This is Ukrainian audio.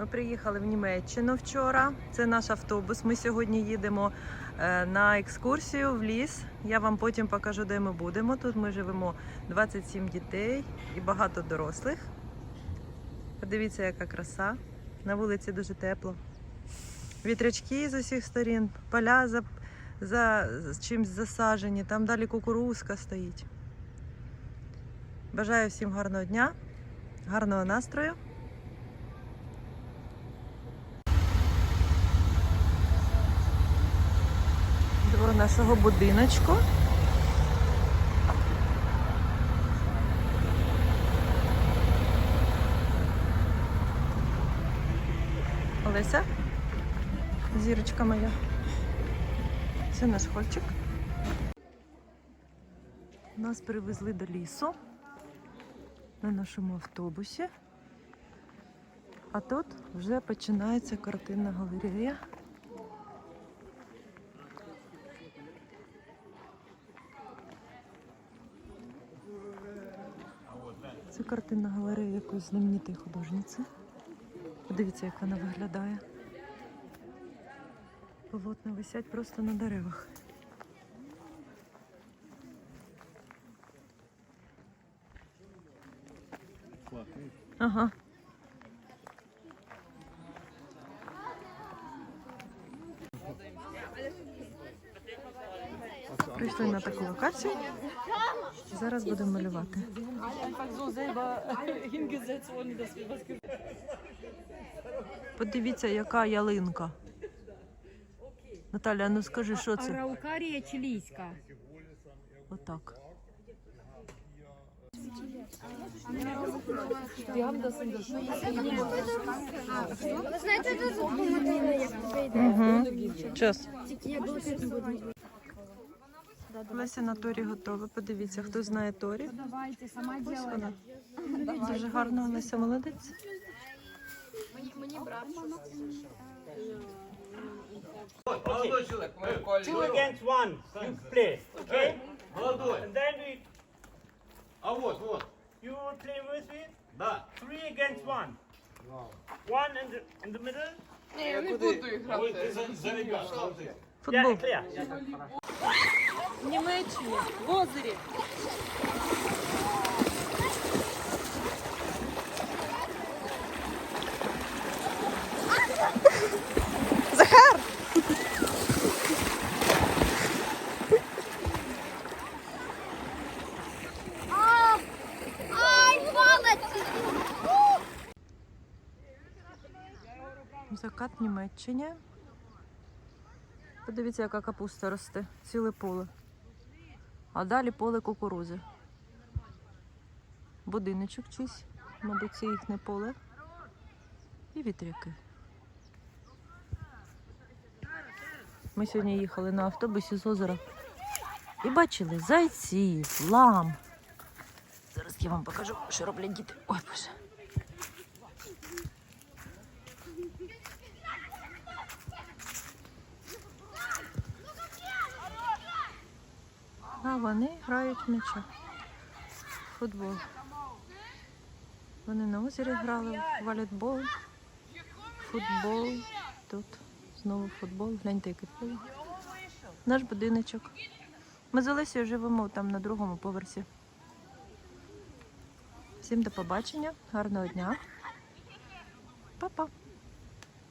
Ми приїхали в Німеччину вчора. Це наш автобус. Ми сьогодні їдемо е, на екскурсію в ліс. Я вам потім покажу, де ми будемо. Тут ми живемо 27 дітей і багато дорослих. Подивіться, яка краса. На вулиці дуже тепло. Вітрячки з усіх сторін, поля за, за з чимось засаджені, там далі кукурузка стоїть. Бажаю всім гарного дня, гарного настрою. Нашого будиночку. Олеся, зірочка моя. Це наш хольчик. Нас привезли до лісу на нашому автобусі. А тут вже починається картинна галерея. Це картинна галерея якоїсь знаменитої художниці. Подивіться, як вона виглядає. Полотна висять просто на деревах. Ага. Прийшли на таку локацію. Зараз будемо малювати. Подивіться, яка ялинка. Наталя, ну скажи, що це? Араукарія чилійська. Отак. Угу. Час. Тільки я буду. Леся на Торі готова. Подивіться, хто знає Торі. Давайте, сама Ось вона. Дуже гарно, Леся молодець. Молодой человек, мы. Two against one, you play, okay? Молодой. And then we, А вот, вот. you play with me. Да. Three against one. One in the in the middle. Ой, ты за, за ребят, смотри. Футбол. Yeah, clear. В Німеччині, в озері. Захар! Закат в Німеччині. Подивіться, яка капуста росте. Ціле поле. А далі поле кукурузи. Будиночок чийсь. Мабуть, це їхнє поле. І вітряки. Ми сьогодні їхали на автобусі з озера і бачили зайців, лам. Зараз я вам покажу, що роблять діти. Ой, боже. А вони грають в м'яча. Футбол. Вони на озері грали в волейбол, футбол. Тут знову футбол. Гляньте, яке поле. Наш будиночок. Ми з Олесією живемо там на другому поверсі. Всім до побачення, гарного дня. Па-па.